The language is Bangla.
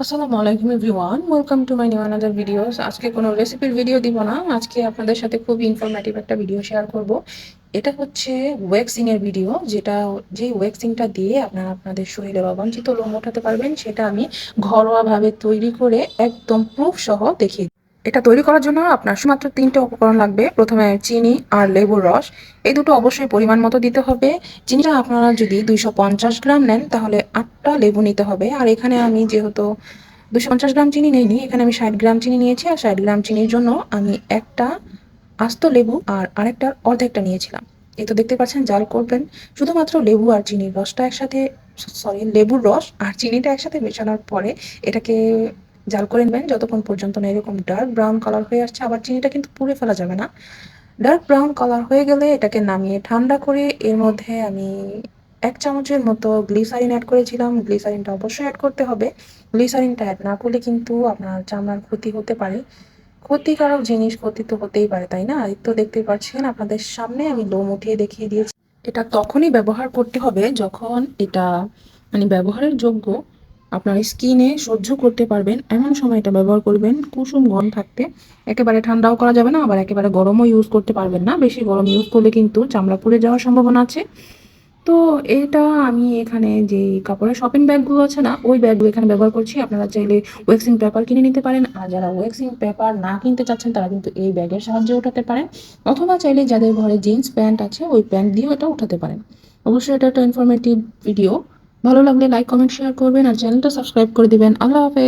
আসসালামু আলাইকুম everyone welcome to my new another videos আজকে কোনো রেসিপির ভিডিও দিব না, আজকে আপনাদের সাথে খুব ইনফরমেটিভ একটা ভিডিও শেয়ার করব। এটা হচ্ছে ওয়েক্সিং এর ভিডিও যেটা যে ওয়েক্সিংটা দিয়ে আপনারা আপনাদের শরীরে অবাঞ্ছিত লোম ওঠাতে পারবেন, সেটা আমি ঘরোয়াভাবে তৈরি করে একদম প্রুফ সহ দেখিয়ে এটা তৈরি করার জন্য আপনার শুধুমাত্র তিনটে উপকরণ লাগবে। প্রথমে চিনি আর লেবুর রস। এই দুটো অবশ্যই পরিমাণ মতো দিতে হবে। চিনিটা আপনারা যদি দুইশো পঞ্চাশ গ্রাম নেন, তাহলে আটটা লেবু নিতে হবে। আর এখানে আমি যেহেতু দুশো পঞ্চাশ গ্রাম চিনি নিইনি, এখানে আমি ষাট গ্রাম চিনি নিয়েছি। আর ষাট গ্রাম চিনির জন্য আমি একটা আস্ত লেবু আর আরেকটার অর্ধেকটা নিয়েছিলাম। এই তো দেখতে পাচ্ছেন, জাল করবেন। শুধুমাত্র লেবু আর চিনির রসটা একসাথে, সরি, লেবুর রস আর চিনিটা একসাথে মেশানোর পরে এটাকে জাল করে নেবেন, যতক্ষণ পর্যন্ত না এরকম ডার্ক ব্রাউন কালার হয়ে আসছে, আবার চিনিটা কিন্তু পুড়ে ফেলা যাবে না। ডার্ক ব্রাউন কালার হয়ে গেলে এটাকে নামিয়ে ঠান্ডা করে এর মধ্যে আমি এক চামচের মতো গ্লিসারিন অ্যাড করেছিলাম। গ্লিসারিনটা অবশ্যই অ্যাড করতে হবে। গ্লিসারিনটা অ্যাড না করলে কিন্তু আপনার চামড়ার ক্ষতি হতে পারে। ক্ষতিকারক জিনিস ক্ষতি তো হতেই পারে, তাই না? তো দেখতে পাচ্ছেন, আপনাদের সামনে আমি লোম উঠিয়ে দেখিয়ে দিয়েছি। এটা তখনই ব্যবহার করতে হবে যখন এটা মানে ব্যবহারের যোগ্য আপনার স্কিনে সহ্য করতে পারবেন, এমন সময় এটা ব্যবহার করবেন, কুসুম গরম থাকতে। একেবারে ঠান্ডাও করা যাবে না, আবার একেবারে গরমও ইউজ করতে পারবেন না। বেশি গরম ইউজ করলে কিন্তু চামড়া পুড়ে যাওয়ার সম্ভাবনা আছে। তো এটা আমি এখানে যে কাপড়ের শপিং ব্যাগগুলো আছে না, ওই ব্যাগগুলো এখানে ব্যবহার করছি। আপনারা চাইলে ওয়েক্সিং পেপার কিনে নিতে পারেন, আর যারা ওয়েক্সিং পেপার না কিনতে চাচ্ছেন, তারা কিন্তু এই ব্যাগের সাহায্যে উঠাতে পারেন। অথবা চাইলে যাদের ঘরে জিন্স প্যান্ট আছে, ওই প্যান্ট দিয়েও এটা উঠাতে পারেন। অবশ্যই এটা একটা ইনফরমেটিভ ভিডিও ভালো লাগলে লাইক কমেন্ট শেয়ার করবেন আর চ্যানেলটা সাবস্ক্রাইব করে দিবেন। আল্লাহ হাফেজ।